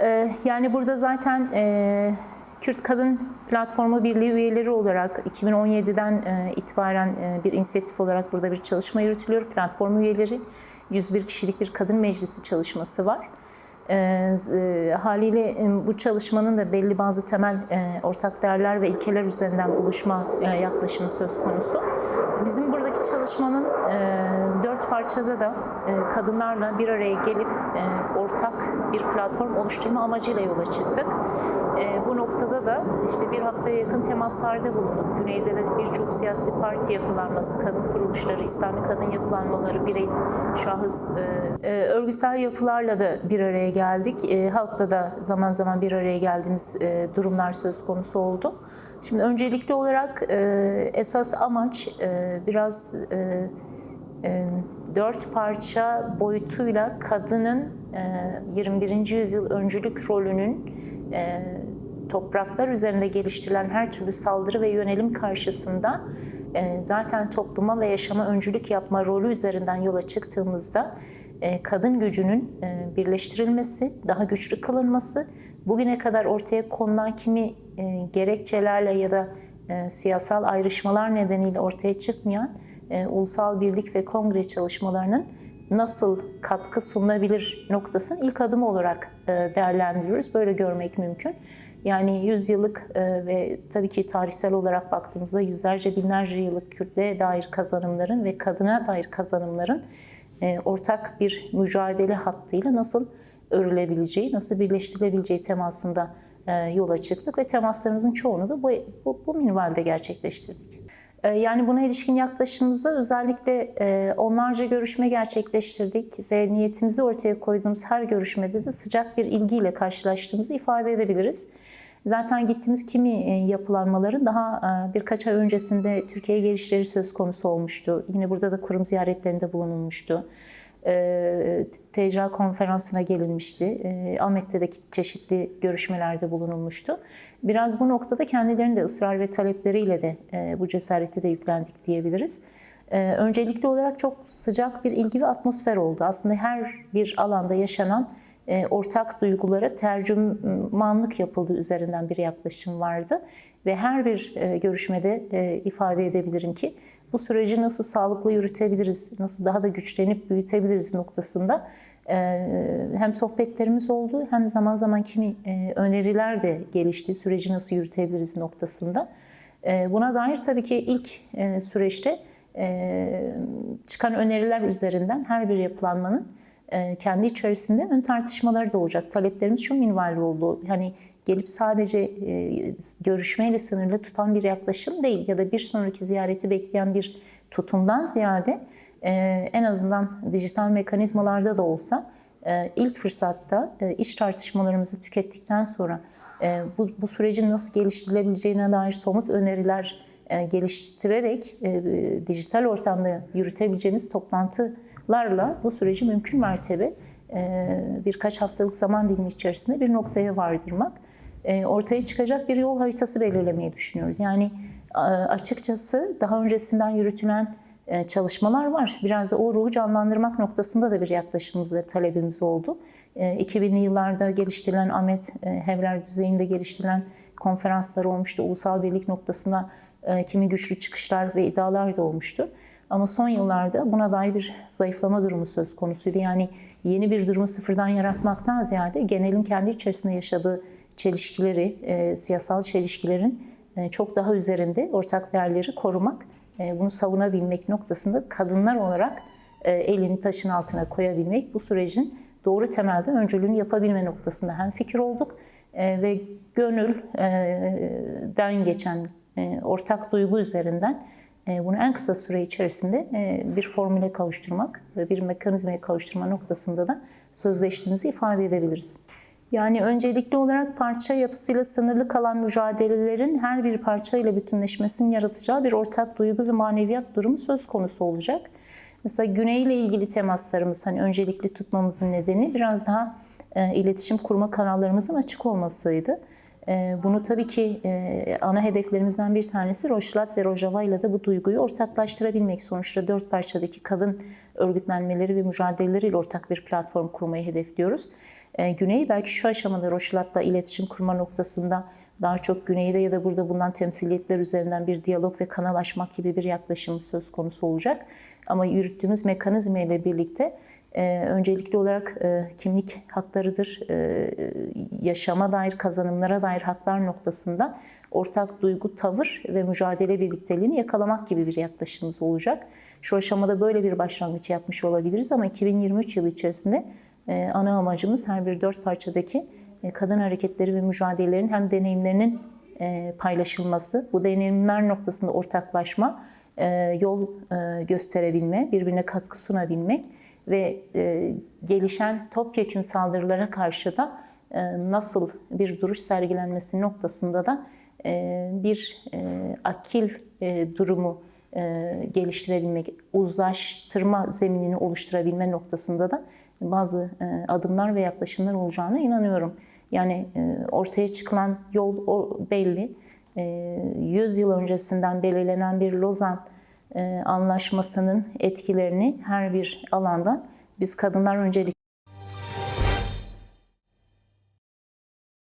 Ee, Yani burada zaten e, Kürt Kadın Platformu Birliği üyeleri olarak 2017'den e, itibaren e, bir inisiyatif olarak burada bir çalışma yürütülüyor. Platform üyeleri 101 kişilik bir kadın meclisi çalışması var. E, e, haliyle bu çalışmanın da belli bazı temel ortak değerler ve ilkeler üzerinden oluşma e, yaklaşımı söz konusu. Bizim buradaki çalışmanın dört parçada da kadınlarla bir araya gelip ortak bir platform oluşturma amacıyla yola çıktık. E, bu noktada da işte bir haftaya yakın temaslarda bulunduk. Güneyde de birçok siyasi parti yapılanması, kadın kuruluşları, İslami kadın yapılanmaları, birey, şahıs, e, e, örgütsel yapılarla da bir araya geldik. E, halkla da zaman zaman bir araya geldiğimiz e, durumlar söz konusu oldu. Şimdi öncelikli olarak e, esas amaç e, biraz e, dört parça boyutuyla kadının e, 21. yüzyıl öncülük rolünün e, topraklar üzerinde geliştirilen her türlü saldırı ve yönelim karşısında e, zaten topluma ve yaşama öncülük yapma rolü üzerinden yola çıktığımızda e, kadın gücünün e, birleştirilmesi, daha güçlü kılınması, bugüne kadar ortaya konulan kimi e, gerekçelerle ya da e, siyasal ayrışmalar nedeniyle ortaya çıkmayan e, ulusal birlik ve kongre çalışmalarının nasıl katkı sunulabilir noktasının ilk adımı olarak e, değerlendiriyoruz. Böyle görmek mümkün. Yani 100 yıllık e, ve tabii ki tarihsel olarak baktığımızda yüzlerce binlerce yıllık Kürtlüğe dair kazanımların ve kadına dair kazanımların e, ortak bir mücadele hattıyla nasıl örülebileceği, nasıl birleştirilebileceği temasında e, yola çıktık ve temaslarımızın çoğunu da bu, bu, bu minvalde gerçekleştirdik. E, Yani buna ilişkin yaklaşımımızda özellikle e, onlarca görüşme gerçekleştirdik ve niyetimizi ortaya koyduğumuz her görüşmede de sıcak bir ilgiyle karşılaştığımızı ifade edebiliriz. Zaten gittiğimiz kimi yapılanmaların daha birkaç ay öncesinde Türkiye'ye gelişleri söz konusu olmuştu. Yine burada da kurum ziyaretlerinde bulunulmuştu. E, TCA konferansına gelinmişti. E, Ahmet'te de çeşitli görüşmelerde bulunulmuştu. Biraz bu noktada kendilerinin de ısrar ve talepleriyle de e, bu cesareti de yüklendik diyebiliriz. E, Öncelikli olarak çok sıcak bir ilgi ve atmosfer oldu. Aslında her bir alanda yaşanan ortak duygulara tercümanlık yapıldığı üzerinden bir yaklaşım vardı. Ve her bir e, görüşmede e, ifade edebilirim ki bu süreci nasıl sağlıklı yürütebiliriz, nasıl daha da güçlenip büyütebiliriz noktasında e, hem sohbetlerimiz oldu hem zaman zaman kimi e, öneriler de gelişti, süreci nasıl yürütebiliriz noktasında. E, Buna dair tabii ki ilk e, süreçte e, çıkan öneriler üzerinden her bir yapılanmanın e, kendi içerisinde ön tartışmaları da olacak. Taleplerimiz şu minvalde oldu. Hani gelip sadece e, görüşmeyle sınırlı tutan bir yaklaşım değil ya da bir sonraki ziyareti bekleyen bir tutumdan ziyade e, en azından dijital mekanizmalarda da olsa e, ilk fırsatta e, iç tartışmalarımızı tükettikten sonra e, bu, bu sürecin nasıl geliştirilebileceğine dair somut öneriler e, geliştirerek e, dijital ortamda yürütebileceğimiz toplantılarla bu süreci mümkün mertebe e, birkaç haftalık zaman dilimi içerisinde bir noktaya vardırmak e, ortaya çıkacak bir yol haritası belirlemeyi düşünüyoruz. Yani açıkçası daha öncesinden yürütülen e, çalışmalar var. Biraz da o ruhu canlandırmak noktasında da bir yaklaşımımız ve talebimiz oldu. E, 2000'li yıllarda geliştirilen Ahmet e, Hevler düzeyinde geliştirilen konferanslar olmuştu. Ulusal birlik noktasında e, kimi güçlü çıkışlar ve iddialar da olmuştu. Ama son yıllarda buna dair bir zayıflama durumu söz konusuydu. Yani yeni bir durumu sıfırdan yaratmaktan ziyade genelin kendi içerisinde yaşadığı çelişkileri, e, siyasal çelişkilerin e, çok daha üzerinde ortak değerleri korumak, e, bunu savunabilmek noktasında kadınlar olarak e, elini taşın altına koyabilmek bu sürecin doğru temelde öncülüğünü yapabilme noktasında hem fikir olduk e, ve gönülden geçen e, ortak duygu üzerinden e, bunu en kısa süre içerisinde e, bir formüle kavuşturmak ve bir mekanizmaya kavuşturma noktasında da sözleştiğimizi ifade edebiliriz. Yani öncelikli olarak parça yapısıyla sınırlı kalan mücadelelerin her bir parçayla bütünleşmesinin yaratacağı bir ortak duygu ve maneviyat durumu söz konusu olacak. Mesela Güney ile ilgili temaslarımız hani öncelikli tutmamızın nedeni biraz daha e, iletişim kurma kanallarımızın açık olmasıydı. E, Bunu tabii ki e, ana hedeflerimizden bir tanesi Rojlat ve Rojava ile de bu duyguyu ortaklaştırabilmek. Sonuçta dört parçadaki kadın örgütlenmeleri ve mücadeleleriyle ortak bir platform kurmayı hedefliyoruz. E, Güney belki şu aşamada Rojlat'la iletişim kurma noktasında daha çok güneyde ya da burada bulunan temsiliyetler üzerinden bir diyalog ve kanal açmak gibi bir yaklaşımımız söz konusu olacak. Ama yürüttüğümüz mekanizma ile birlikte e, öncelikli olarak e, kimlik haklarıdır, e, yaşama dair, kazanımlara dair haklar noktasında ortak duygu, tavır ve mücadele birlikteliğini yakalamak gibi bir yaklaşımımız olacak. Şu aşamada böyle bir başlangıç yapmış olabiliriz ama 2023 yılı içerisinde e, ana amacımız her bir dört parçadaki e, kadın hareketleri ve mücadelelerin hem deneyimlerinin paylaşılması, bu deneyimler noktasında ortaklaşma, yol e, gösterebilme, birbirine katkı sunabilmek ve e, gelişen topyekün saldırılara karşı da e, nasıl bir duruş sergilenmesi noktasında da e, bir e, akil e, durumu e, geliştirebilmek, uzlaştırma zeminini oluşturabilme noktasında da bazı e, adımlar ve yaklaşımlar olacağına inanıyorum. Yani e, ortaya çıkılan yol o belli. E, 100 yıl öncesinden belirlenen bir Lozan anlaşmasının etkilerini her bir alanda biz kadınlar öncelik